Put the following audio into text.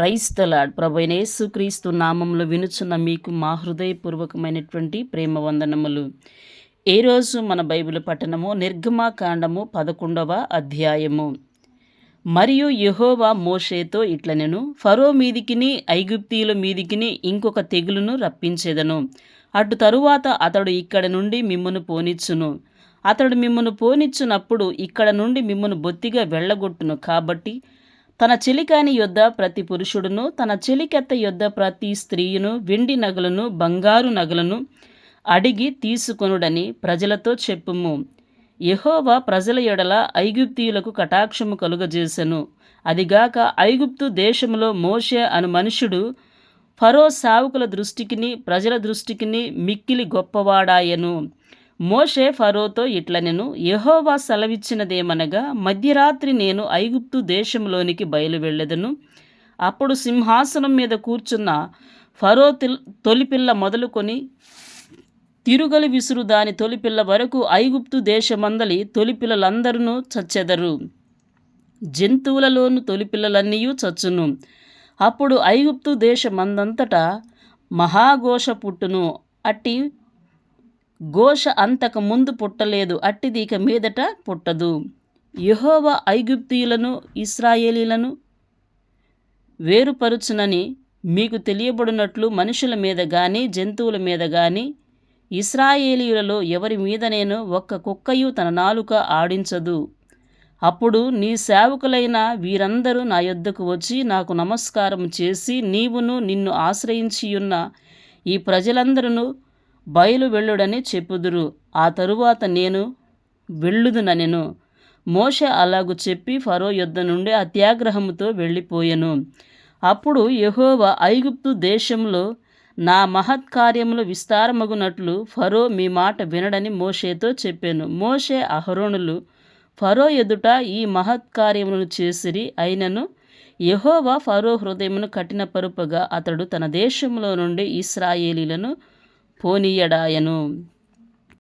క్రైస్తలాడ్ ప్రభైన యేసుక్రీస్తు నామంలో వినుచున్న మీకు మా హృదయపూర్వకమైనటువంటి ప్రేమ వందనములు. ఏ రోజు మన బైబిల్ పట్టణము నిర్గమాకాండము పదకొండవ అధ్యాయము. మరియు యెహోవా మోషేతో ఇట్లనెను ఫరో మీదికిని ఐగుప్తీయుల మీదికిని ఇంకొక తెగులును రప్పించేదను. అటు తరువాత అతడు ఇక్కడ నుండి మిమ్మును పోనిచ్చును. అతడు మిమ్మను పోనిచ్చునప్పుడు ఇక్కడ నుండి మిమ్మను బొత్తిగా వెళ్ళగొట్టును కాబట్టి తన చెలికాని యొద్ద ప్రతి పురుషుడును తన చెలికెత్త యొద్ద ప్రతి స్త్రీయును వెండి నగలను బంగారు నగలను అడిగి తీసుకొనుడని ప్రజలతో చెప్పుము. యహోవా ప్రజల ఎడల ఐగుప్తీయులకు కటాక్షము కలుగజేసెను. అదిగాక ఐగుప్తు దేశములో మోషే అను మనుషుడు ఫరో సావుకుల దృష్టికిని ప్రజల దృష్టికిని మిక్కిలి గొప్పవాడాయను. మోషే ఫరోతో ఇట్లనెను యహోవా సెలవిచ్చినదేమనగా మధ్యరాత్రి నేను ఐగుప్తు దేశంలోనికి బయలువెళ్ళెదను. అప్పుడు సింహాసనం మీద కూర్చున్న ఫరో తిల్- తొలిపిల్ల మొదలుకొని తిరుగలి విసురు దాని తొలిపిల్ల వరకు ఐగుప్తు దేశమందలి తొలిపిల్లలందరూ చచ్చెదరు. జంతువులలోను తొలిపిల్లలన్నీయూ చచ్చును. అప్పుడు ఐగుప్తు దేశమందంతటా మహాఘోష పుట్టును. అట్టి ఘోష అంతకు ముందు పుట్టలేదు అట్టిది ఇక మీదట పుట్టదు. యహోవ ఐగుప్తీయులను ఇస్రాయేలీలను వేరుపరుచునని మీకు తెలియబడినట్లు మనుషుల మీద కానీ జంతువుల మీద కానీ ఇస్రాయేలీయులలో ఎవరి మీద నేను ఒక్క కుక్కయు తన నాలుక ఆడించదు. అప్పుడు నీ సేవకులైన వీరందరూ నా యొద్దకు వచ్చి నాకు నమస్కారం చేసి నీవును నిన్ను ఆశ్రయించియున్న ఈ ప్రజలందరూ బయలు వెళ్ళుడని చెప్పుదురు. ఆ తరువాత నేను వెళ్ళుదునెను మోషే అలాగు చెప్పి ఫరో యుద్ధ నుండి అత్యాగ్రహముతో వెళ్ళిపోయెను. అప్పుడు యహోవ ఐగుప్తు దేశంలో నా మహత్కార్యములు విస్తారమగునట్లు ఫరో మీ మాట వినడని మోషేతో చెప్పాను. మోషే అహరోణులు ఫరో ఎదుట ఈ మహత్కార్యములను చేసిరి అయినను యహోవా ఫరో హృదయమును కఠినపరుపగా అతడు తన దేశంలో నుండి ఇస్రాయేలీలను పోనీయడాయను.